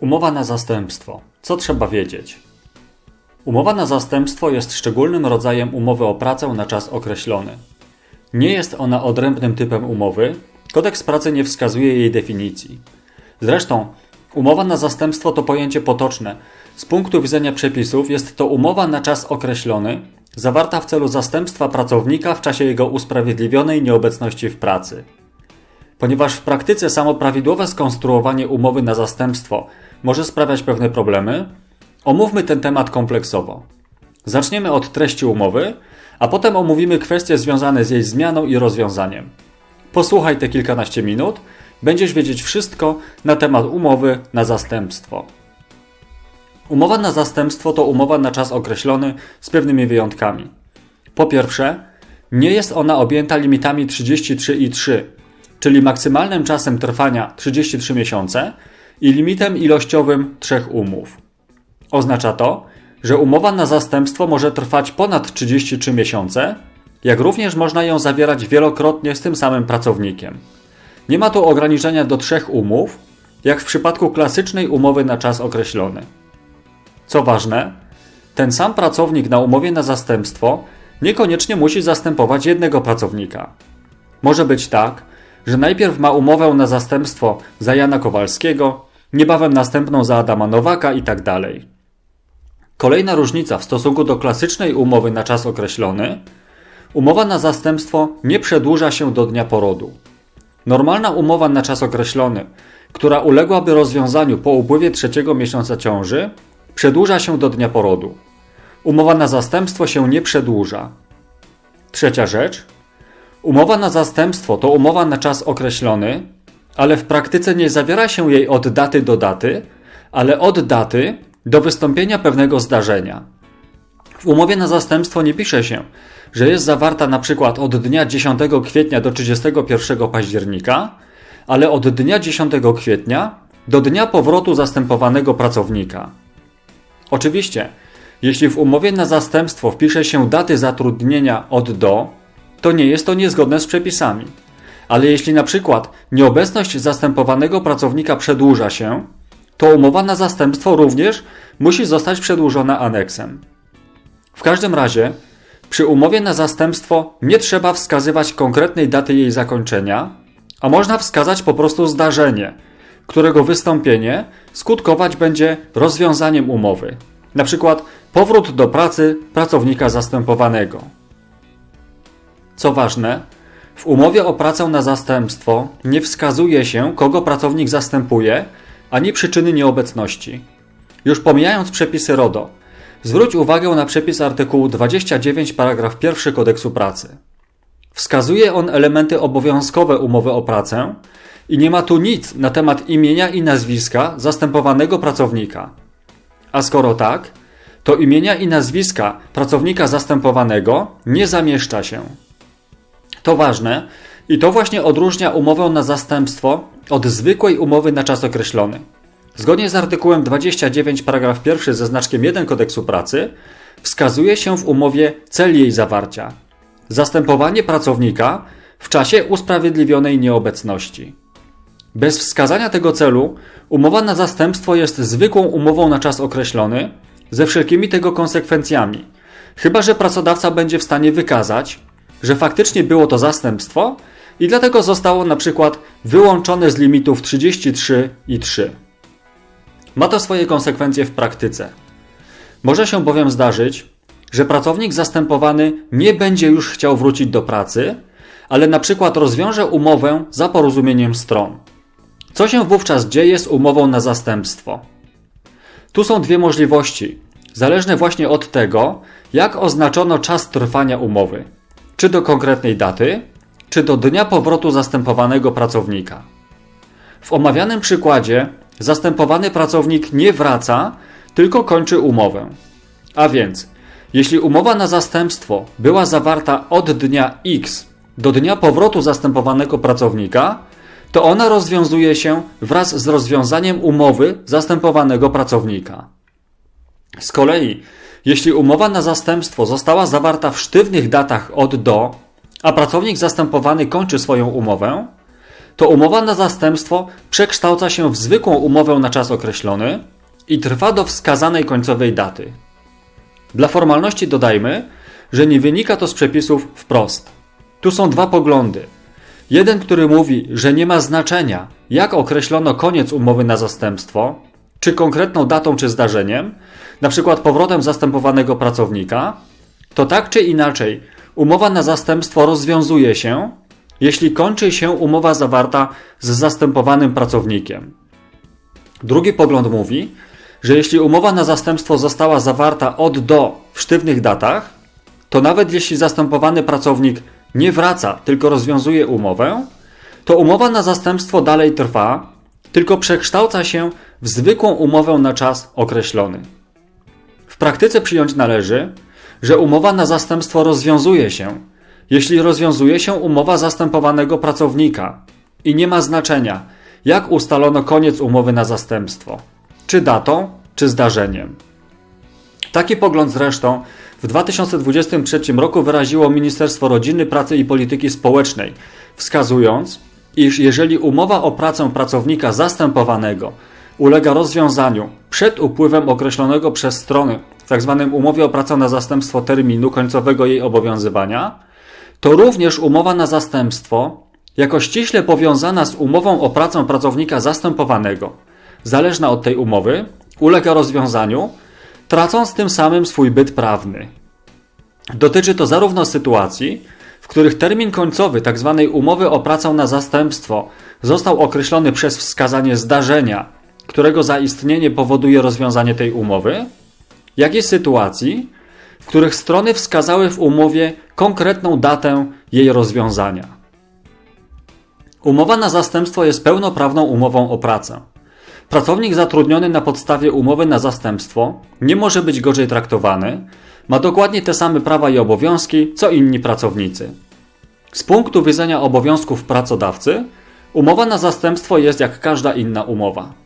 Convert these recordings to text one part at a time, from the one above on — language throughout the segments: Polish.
Umowa na zastępstwo. Co trzeba wiedzieć? Umowa na zastępstwo jest szczególnym rodzajem umowy o pracę na czas określony. Nie jest ona odrębnym typem umowy, kodeks pracy nie wskazuje jej definicji. Zresztą, umowa na zastępstwo to pojęcie potoczne. Z punktu widzenia przepisów jest to umowa na czas określony, zawarta w celu zastępstwa pracownika w czasie jego usprawiedliwionej nieobecności w pracy. Ponieważ w praktyce samo prawidłowe skonstruowanie umowy na zastępstwo może sprawiać pewne problemy, omówmy ten temat kompleksowo. Zaczniemy od treści umowy, a potem omówimy kwestie związane z jej zmianą i rozwiązaniem. Posłuchaj te kilkanaście minut, będziesz wiedzieć wszystko na temat umowy na zastępstwo. Umowa na zastępstwo to umowa na czas określony z pewnymi wyjątkami. Po pierwsze, nie jest ona objęta limitami 33 i 3, czyli maksymalnym czasem trwania 33 miesiące i limitem ilościowym 3 umów. Oznacza to, że umowa na zastępstwo może trwać ponad 33 miesiące, jak również można ją zawierać wielokrotnie z tym samym pracownikiem. Nie ma tu ograniczenia do trzech umów, jak w przypadku klasycznej umowy na czas określony. Co ważne, ten sam pracownik na umowie na zastępstwo niekoniecznie musi zastępować jednego pracownika. Może być tak, że najpierw ma umowę na zastępstwo za Jana Kowalskiego, niebawem następną za Adama Nowaka itd. Kolejna różnica w stosunku do klasycznej umowy na czas określony, umowa na zastępstwo nie przedłuża się do dnia porodu. Normalna umowa na czas określony, która uległaby rozwiązaniu po upływie trzeciego miesiąca ciąży, przedłuża się do dnia porodu. Umowa na zastępstwo się nie przedłuża. Trzecia rzecz. Umowa na zastępstwo to umowa na czas określony, ale w praktyce nie zawiera się jej od daty do daty, ale od daty do wystąpienia pewnego zdarzenia. W umowie na zastępstwo nie pisze się, że jest zawarta na przykład od dnia 10 kwietnia do 31 października, ale od dnia 10 kwietnia do dnia powrotu zastępowanego pracownika. Oczywiście, jeśli w umowie na zastępstwo wpisze się daty zatrudnienia od do, to nie jest to niezgodne z przepisami. Ale jeśli na przykład nieobecność zastępowanego pracownika przedłuża się, to umowa na zastępstwo również musi zostać przedłużona aneksem. W każdym razie, przy umowie na zastępstwo nie trzeba wskazywać konkretnej daty jej zakończenia, a można wskazać po prostu zdarzenie, którego wystąpienie skutkować będzie rozwiązaniem umowy, na przykład powrót do pracy pracownika zastępowanego. Co ważne, w umowie o pracę na zastępstwo nie wskazuje się, kogo pracownik zastępuje, ani przyczyny nieobecności. Już pomijając przepisy RODO, zwróć uwagę na przepis artykułu 29 paragraf 1 kodeksu pracy. Wskazuje on elementy obowiązkowe umowy o pracę i nie ma tu nic na temat imienia i nazwiska zastępowanego pracownika. A skoro tak, to imienia i nazwiska pracownika zastępowanego nie zamieszcza się. To ważne i to właśnie odróżnia umowę na zastępstwo od zwykłej umowy na czas określony. Zgodnie z artykułem 29 paragraf 1 ze znaczkiem 1 kodeksu pracy wskazuje się w umowie cel jej zawarcia. Zastępowanie pracownika w czasie usprawiedliwionej nieobecności. Bez wskazania tego celu umowa na zastępstwo jest zwykłą umową na czas określony ze wszelkimi tego konsekwencjami. Chyba, że pracodawca będzie w stanie wykazać, że faktycznie było to zastępstwo i dlatego zostało na przykład wyłączone z limitów 33 i 3. Ma to swoje konsekwencje w praktyce. Może się bowiem zdarzyć, że pracownik zastępowany nie będzie już chciał wrócić do pracy, ale na przykład rozwiąże umowę za porozumieniem stron. Co się wówczas dzieje z umową na zastępstwo? Tu są dwie możliwości, zależne właśnie od tego, jak oznaczono czas trwania umowy czy do konkretnej daty, czy do dnia powrotu zastępowanego pracownika. W omawianym przykładzie zastępowany pracownik nie wraca, tylko kończy umowę. A więc, jeśli umowa na zastępstwo była zawarta od dnia X do dnia powrotu zastępowanego pracownika, to ona rozwiązuje się wraz z rozwiązaniem umowy zastępowanego pracownika. Z kolei, jeśli umowa na zastępstwo została zawarta w sztywnych datach od do, a pracownik zastępowany kończy swoją umowę, to umowa na zastępstwo przekształca się w zwykłą umowę na czas określony i trwa do wskazanej końcowej daty. Dla formalności dodajmy, że nie wynika to z przepisów wprost. Tu są dwa poglądy. Jeden, który mówi, że nie ma znaczenia, jak określono koniec umowy na zastępstwo, czy konkretną datą czy zdarzeniem, na przykład powrotem zastępowanego pracownika, to tak czy inaczej umowa na zastępstwo rozwiązuje się, jeśli kończy się umowa zawarta z zastępowanym pracownikiem. Drugi pogląd mówi, że jeśli umowa na zastępstwo została zawarta od do w sztywnych datach, to nawet jeśli zastępowany pracownik nie wraca, tylko rozwiązuje umowę, to umowa na zastępstwo dalej trwa, tylko przekształca się w zwykłą umowę na czas określony. W praktyce przyjąć należy, że umowa na zastępstwo rozwiązuje się, jeśli rozwiązuje się umowa zastępowanego pracownika i nie ma znaczenia, jak ustalono koniec umowy na zastępstwo, czy datą, czy zdarzeniem. Taki pogląd zresztą w 2023 roku wyraziło Ministerstwo Rodziny, Pracy i Polityki Społecznej, wskazując, iż jeżeli umowa o pracę pracownika zastępowanego ulega rozwiązaniu przed upływem określonego przez strony w tzw. Tak umowie o pracę na zastępstwo terminu końcowego jej obowiązywania, to również umowa na zastępstwo, jako ściśle powiązana z umową o pracę pracownika zastępowanego, zależna od tej umowy, ulega rozwiązaniu, tracąc tym samym swój byt prawny. Dotyczy to zarówno sytuacji, w których termin końcowy tzw. Tak umowy o pracę na zastępstwo został określony przez wskazanie zdarzenia, którego zaistnienie powoduje rozwiązanie tej umowy, jak i sytuacji, w których strony wskazały w umowie konkretną datę jej rozwiązania. Umowa na zastępstwo jest pełnoprawną umową o pracę. Pracownik zatrudniony na podstawie umowy na zastępstwo nie może być gorzej traktowany, ma dokładnie te same prawa i obowiązki co inni pracownicy. Z punktu widzenia obowiązków pracodawcy, umowa na zastępstwo jest jak każda inna umowa.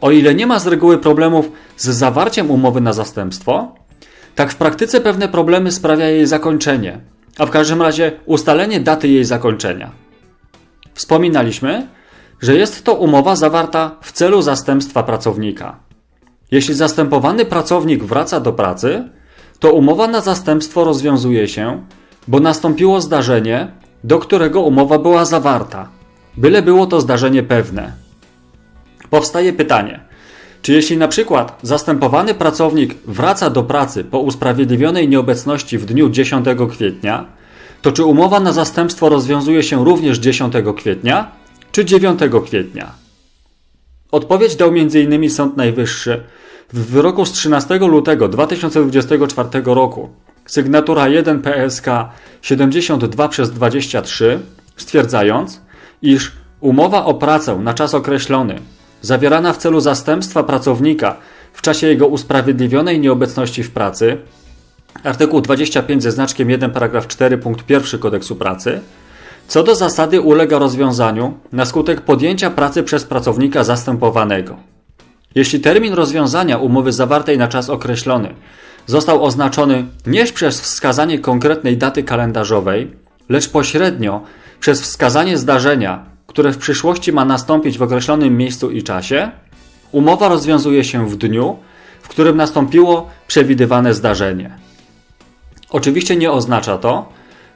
O ile nie ma z reguły problemów z zawarciem umowy na zastępstwo, tak w praktyce pewne problemy sprawia jej zakończenie, a w każdym razie ustalenie daty jej zakończenia. Wspominaliśmy, że jest to umowa zawarta w celu zastępstwa pracownika. Jeśli zastępowany pracownik wraca do pracy, to umowa na zastępstwo rozwiązuje się, bo nastąpiło zdarzenie, do którego umowa była zawarta, byle było to zdarzenie pewne. Powstaje pytanie, czy jeśli na przykład zastępowany pracownik wraca do pracy po usprawiedliwionej nieobecności w dniu 10 kwietnia, to czy umowa na zastępstwo rozwiązuje się również 10 kwietnia czy 9 kwietnia? Odpowiedź dał m.in. Sąd Najwyższy w wyroku z 13 lutego 2024 roku, sygnatura 1 PSK 72 przez 23, stwierdzając, iż umowa o pracę na czas określony zawierana w celu zastępstwa pracownika w czasie jego usprawiedliwionej nieobecności w pracy, artykuł 25 ze znaczkiem 1 paragraf 4 punkt 1 kodeksu pracy, co do zasady ulega rozwiązaniu na skutek podjęcia pracy przez pracownika zastępowanego. Jeśli termin rozwiązania umowy zawartej na czas określony został oznaczony nie przez wskazanie konkretnej daty kalendarzowej, lecz pośrednio przez wskazanie zdarzenia, które w przyszłości ma nastąpić w określonym miejscu i czasie, umowa rozwiązuje się w dniu, w którym nastąpiło przewidywane zdarzenie. Oczywiście nie oznacza to,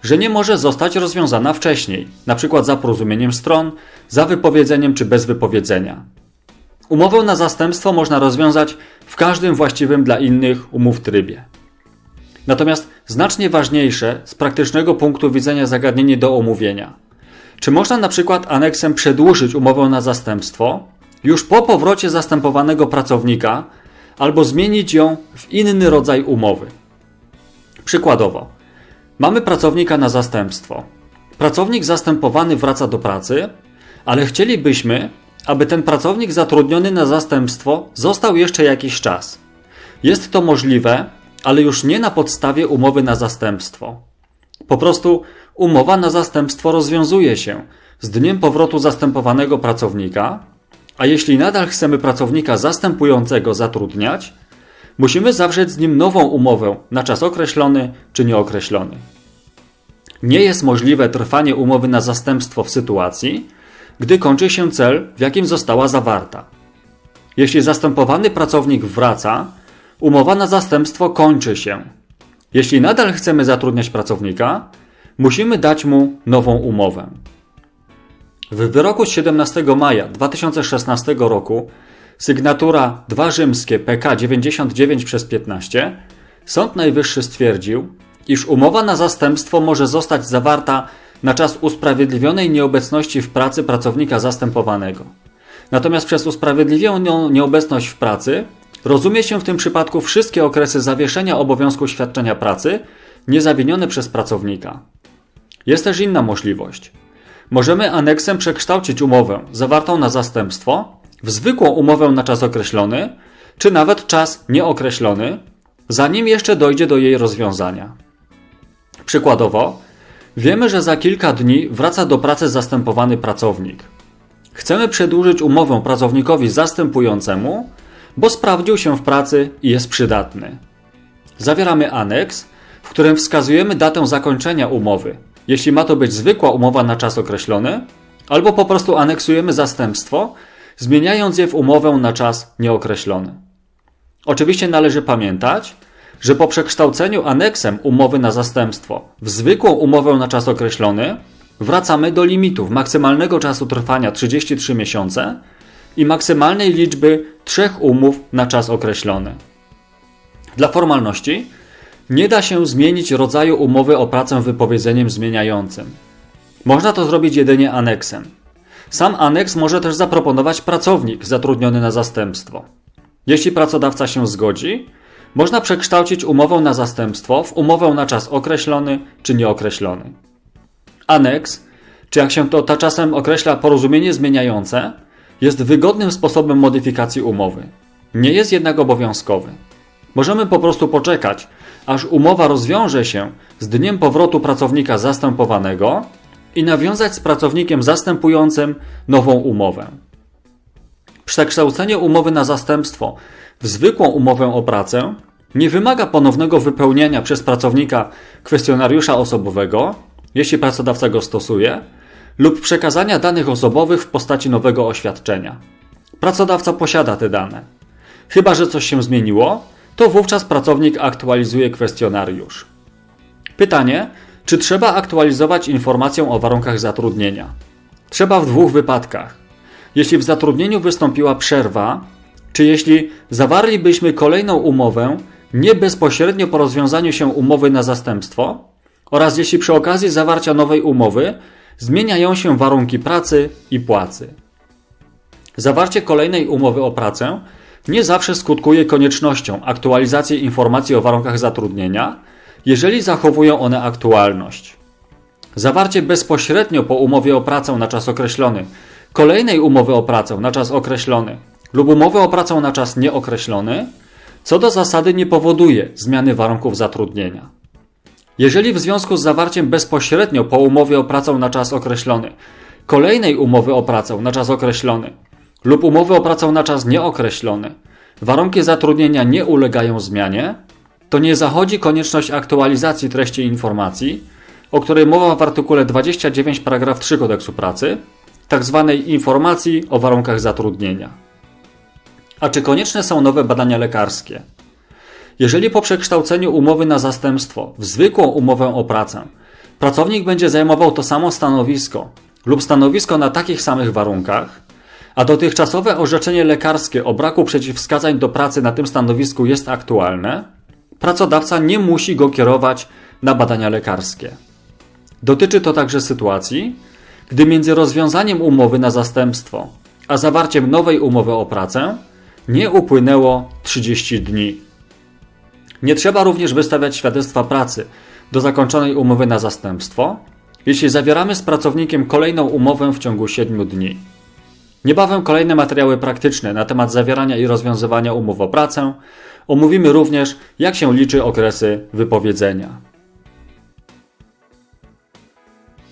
że nie może zostać rozwiązana wcześniej, np. za porozumieniem stron, za wypowiedzeniem czy bez wypowiedzenia. Umowę na zastępstwo można rozwiązać w każdym właściwym dla innych umów trybie. Natomiast znacznie ważniejsze z praktycznego punktu widzenia zagadnienie do omówienia. Czy można na przykład aneksem przedłużyć umowę na zastępstwo już po powrocie zastępowanego pracownika albo zmienić ją w inny rodzaj umowy? Przykładowo, mamy pracownika na zastępstwo. Pracownik zastępowany wraca do pracy, ale chcielibyśmy, aby ten pracownik zatrudniony na zastępstwo został jeszcze jakiś czas. Jest to możliwe, ale już nie na podstawie umowy na zastępstwo. Po prostu umowa na zastępstwo rozwiązuje się z dniem powrotu zastępowanego pracownika, a jeśli nadal chcemy pracownika zastępującego zatrudniać, musimy zawrzeć z nim nową umowę na czas określony czy nieokreślony. Nie jest możliwe trwanie umowy na zastępstwo w sytuacji, gdy kończy się cel, w jakim została zawarta. Jeśli zastępowany pracownik wraca, umowa na zastępstwo kończy się. Jeśli nadal chcemy zatrudniać pracownika, musimy dać mu nową umowę. W wyroku z 17 maja 2016 roku sygnatura 2 rzymskie PK 99 przez 15 Sąd Najwyższy stwierdził, iż umowa na zastępstwo może zostać zawarta na czas usprawiedliwionej nieobecności w pracy pracownika zastępowanego. Natomiast przez usprawiedliwioną nieobecność w pracy rozumie się w tym przypadku wszystkie okresy zawieszenia obowiązku świadczenia pracy niezawinione przez pracownika. Jest też inna możliwość. Możemy aneksem przekształcić umowę zawartą na zastępstwo w zwykłą umowę na czas określony, czy nawet czas nieokreślony, zanim jeszcze dojdzie do jej rozwiązania. Przykładowo, wiemy, że za kilka dni wraca do pracy zastępowany pracownik. Chcemy przedłużyć umowę pracownikowi zastępującemu, bo sprawdził się w pracy i jest przydatny. Zawieramy aneks, w którym wskazujemy datę zakończenia umowy, jeśli ma to być zwykła umowa na czas określony, albo po prostu aneksujemy zastępstwo, zmieniając je w umowę na czas nieokreślony. Oczywiście należy pamiętać, że po przekształceniu aneksem umowy na zastępstwo w zwykłą umowę na czas określony wracamy do limitów maksymalnego czasu trwania 33 miesiące i maksymalnej liczby trzech umów na czas określony. Dla formalności nie da się zmienić rodzaju umowy o pracę wypowiedzeniem zmieniającym. Można to zrobić jedynie aneksem. Sam aneks może też zaproponować pracownik zatrudniony na zastępstwo. Jeśli pracodawca się zgodzi, można przekształcić umowę na zastępstwo w umowę na czas określony czy nieokreślony. Aneks, czy jak się to czasem określa porozumienie zmieniające, jest wygodnym sposobem modyfikacji umowy. Nie jest jednak obowiązkowy. Możemy po prostu poczekać, aż umowa rozwiąże się z dniem powrotu pracownika zastępowanego i nawiązać z pracownikiem zastępującym nową umowę. Przekształcenie umowy na zastępstwo w zwykłą umowę o pracę nie wymaga ponownego wypełniania przez pracownika kwestionariusza osobowego, jeśli pracodawca go stosuje, lub przekazania danych osobowych w postaci nowego oświadczenia. Pracodawca posiada te dane. Chyba, że coś się zmieniło, to wówczas pracownik aktualizuje kwestionariusz. Pytanie, czy trzeba aktualizować informację o warunkach zatrudnienia? Trzeba w dwóch wypadkach. Jeśli w zatrudnieniu wystąpiła przerwa, czy jeśli zawarlibyśmy kolejną umowę nie bezpośrednio po rozwiązaniu się umowy na zastępstwo, oraz jeśli przy okazji zawarcia nowej umowy zmieniają się warunki pracy i płacy. Zawarcie kolejnej umowy o pracę nie zawsze skutkuje koniecznością aktualizacji informacji o warunkach zatrudnienia, jeżeli zachowują one aktualność. Zawarcie bezpośrednio po umowie o pracę na czas określony kolejnej umowy o pracę na czas określony lub umowy o pracę na czas nieokreślony, co do zasady nie powoduje zmiany warunków zatrudnienia. Jeżeli w związku z zawarciem bezpośrednio po umowie o pracę na czas określony kolejnej umowy o pracę na czas określony lub umowy o pracę na czas nieokreślony warunki zatrudnienia nie ulegają zmianie, to nie zachodzi konieczność aktualizacji treści informacji, o której mowa w artykule 29 paragraf 3 kodeksu pracy, tzw. Tak informacji o warunkach zatrudnienia. A czy konieczne są nowe badania lekarskie? Jeżeli po przekształceniu umowy na zastępstwo w zwykłą umowę o pracę pracownik będzie zajmował to samo stanowisko lub stanowisko na takich samych warunkach, a dotychczasowe orzeczenie lekarskie o braku przeciwwskazań do pracy na tym stanowisku jest aktualne, pracodawca nie musi go kierować na badania lekarskie. Dotyczy to także sytuacji, gdy między rozwiązaniem umowy na zastępstwo a zawarciem nowej umowy o pracę nie upłynęło 30 dni. Nie trzeba również wystawiać świadectwa pracy do zakończonej umowy na zastępstwo, jeśli zawieramy z pracownikiem kolejną umowę w ciągu 7 dni. Niebawem kolejne materiały praktyczne na temat zawierania i rozwiązywania umów o pracę. Omówimy również, jak się liczy okresy wypowiedzenia.